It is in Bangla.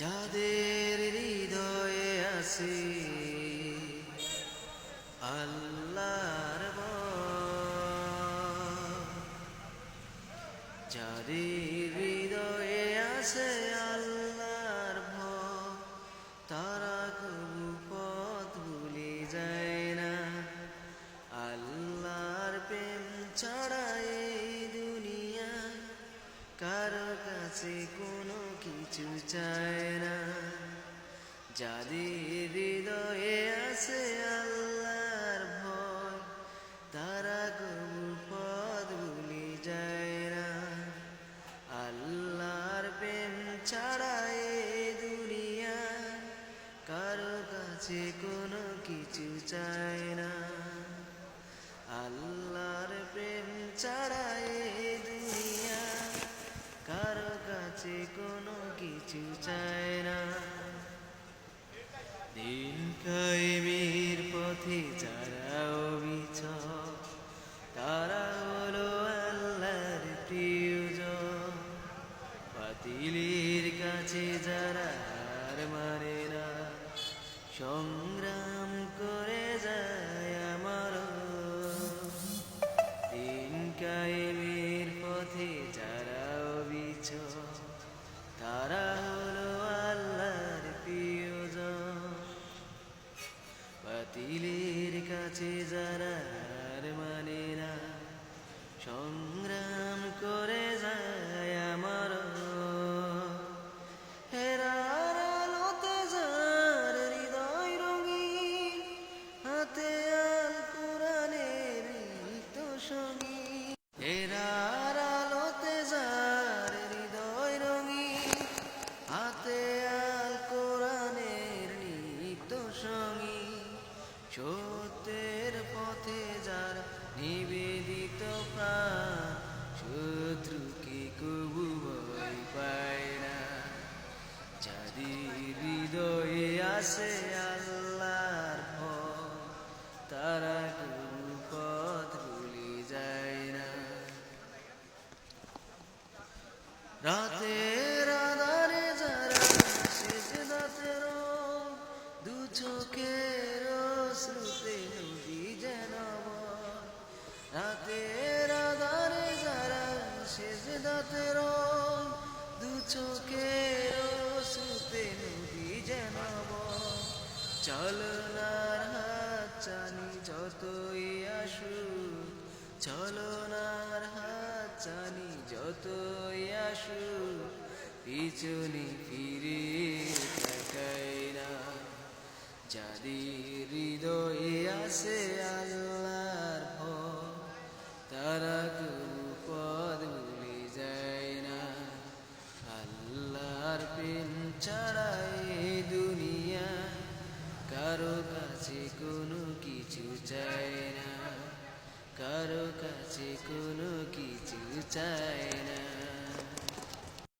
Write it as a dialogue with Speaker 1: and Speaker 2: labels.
Speaker 1: যাদের হৃদয়ে আছে আল্লাহর যাদের হৃদয়ে আছে আল্লাহর ভয় তারা কবু পথ ভুলে যায়। চায় না। যাদের হৃদয়ে আছে আল্লাহর ভয়, তারা কবু পথ ভুলে যায় না। আল্লাহর প্রেম ছাড়া এই দুনিয়া কারও কাছে কোনো কিছু চায় না। কাছে কোনো কিছু চায় না। দিন কায়েমের পথে যারা অবিচল তারা হলো আল্লাহর প্রিয়জন। কাছে যারা হার মানে না সংগ্রাম সত্যের পথে যার নিবেদিত প্রাণ শত্রুকে কবু ভয় পায় না। যাদের হৃদয়ে আসে চোখের শ্রুতে নদী যেন বয়। চলনার হাত চানি যতই আসুক। চলনার হাত চানি যতই আসুক। পিছনে ফিরে তাকাই না। হৃদয়ে আছে আল্লাহর ভয়, তারা ছাড়া এই দুনিয়া কারও কাছে কোনো কিছু চায় না। কারও কাছে কোনো কিছু চায়